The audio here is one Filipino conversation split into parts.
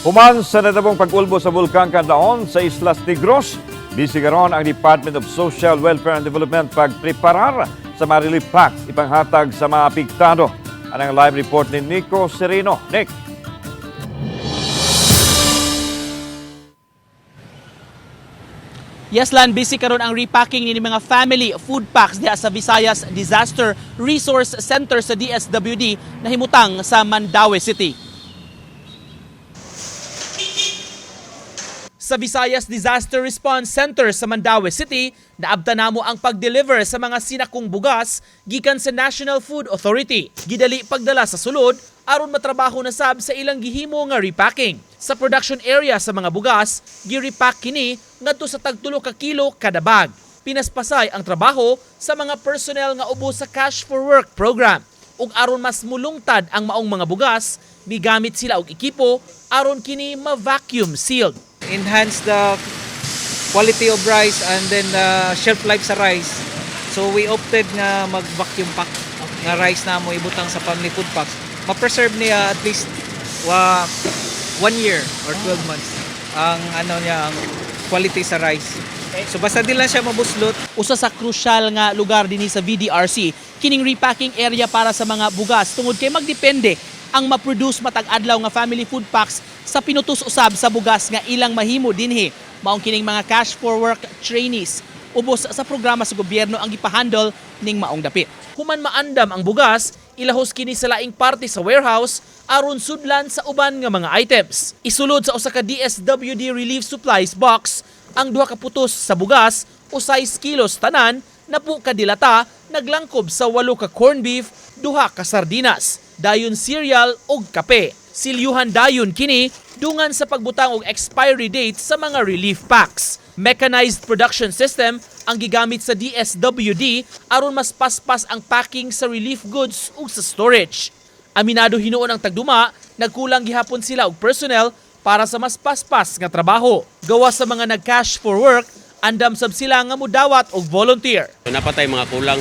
Human sa natabong pag-ulbo sa Bulkan Canlaon sa Islas Negros, busy karon ang Department of Social Welfare and Development pagpreparar sa mga relief packs ipanghatag sa mga apektado. Anang live report ni Nico Sereno. Nick. Yeslan, busy karon ang repacking ni mga family food packs diha sa Visayas Disaster Resource Center sa DSWD na himutang sa Mandaue City. Sa Visayas Disaster Response Center sa Mandaue City, naabta namo ang pag-deliver sa mga sinakong bugas gikan sa National Food Authority. Gidali pagdala sa sulod aron matrabaho na sab sa ilang gihimo nga repacking. Sa production area sa mga bugas, gi-repack kini ngadto sa tag tulo ka kilo kada bag. Pinaspasay ang trabaho sa mga personnel nga ubo sa Cash for Work program. Ug aron mas mulungtad ang maong mga bugas, migamit sila og ekipo aron kini ma-vacuum sealed. Enhance the quality of rice and then the shelf life sa rice. So we opted nga mag vacuum pack nga rice na mo ibutang sa family food packs. Ma-preserve niya at least wa one year or 12 months ang ano niya ang quality sa rice. So basta di lang siya mabuslot, usa sa krusyal nga lugar dinhi sa VDRC kining repacking area para sa mga bugas tungod kay magdepende ang ma-produce matag adlaw nga family food packs sa pinutos usab sa bugas nga ilang mahimo dinhi. Maong kining mga cash for work trainees. Ubos sa programa sa gobyerno ang gipahandle ning maong dapit. Human maandam ang bugas ilahos kini sa laing parte sa warehouse aron sudlan sa uban nga mga items. Isulod sa usa ka DSWD relief supplies box ang duha ka putos sa bugas usay kilos tanan napu kadilata naglangkob sa walo ka corn beef, duha ka sardinas, dayon cereal ug kape. Silyuhan dayon kini dungan sa pagbutang og expiry date sa mga relief packs. Mechanized production system ang gigamit sa DSWD aron mas paspas ang packing sa relief goods ug sa storage. Aminado hinuon ang tagduma, nagkulang gihapon sila og personnel para sa mas paspas nga trabaho. Gawa sa mga nag-cash for work, andam sab sila nga mudawat og volunteer. Napatay mga kulang.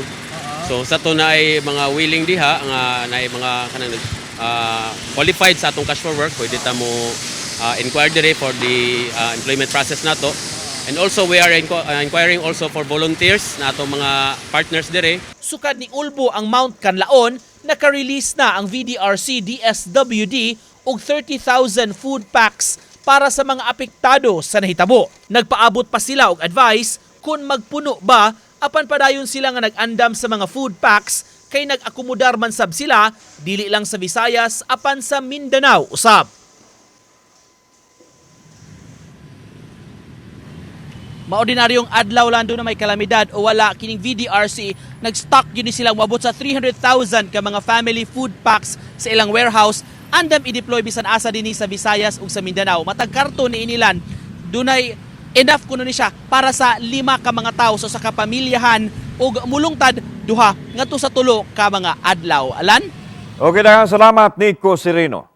So sa to na ay mga willing diha nga na ay mga kanang ah, qualified sa atong cash for work pwede ta mo ah, inquire dire for the ah, employment process nato. And also we are inqu- ah, inquiring also for volunteers na atong mga partners dire Sukad ni Ulbo ang Mount Canlaon, naka-release na ang VDRC DSWD og 30,000 food packs para sa mga apektado sa nahitabo. Nagpaabot pa sila og advice kung magpuno ba apan padayon sila nga nag-andam sa mga food packs kay nag-akomodar man sab sila dili lang sa Visayas apan sa Mindanao usab. maordinaryong adlaw lang na may kalamidad o wala kining VDRC nag-stock yun ni silang mabot sa 300,000 ka mga family food packs sa ilang warehouse andam i-deploy bisan asa dinhi sa Visayas ug sa Mindanao matag karton ni inilan dunay enough kuno ni siya para sa lima ka mga tawo so sa kapamilyahan ug mulungtad duha ngadto sa tulo ka mga adlaw alan Okay na salamat Nico Sereno.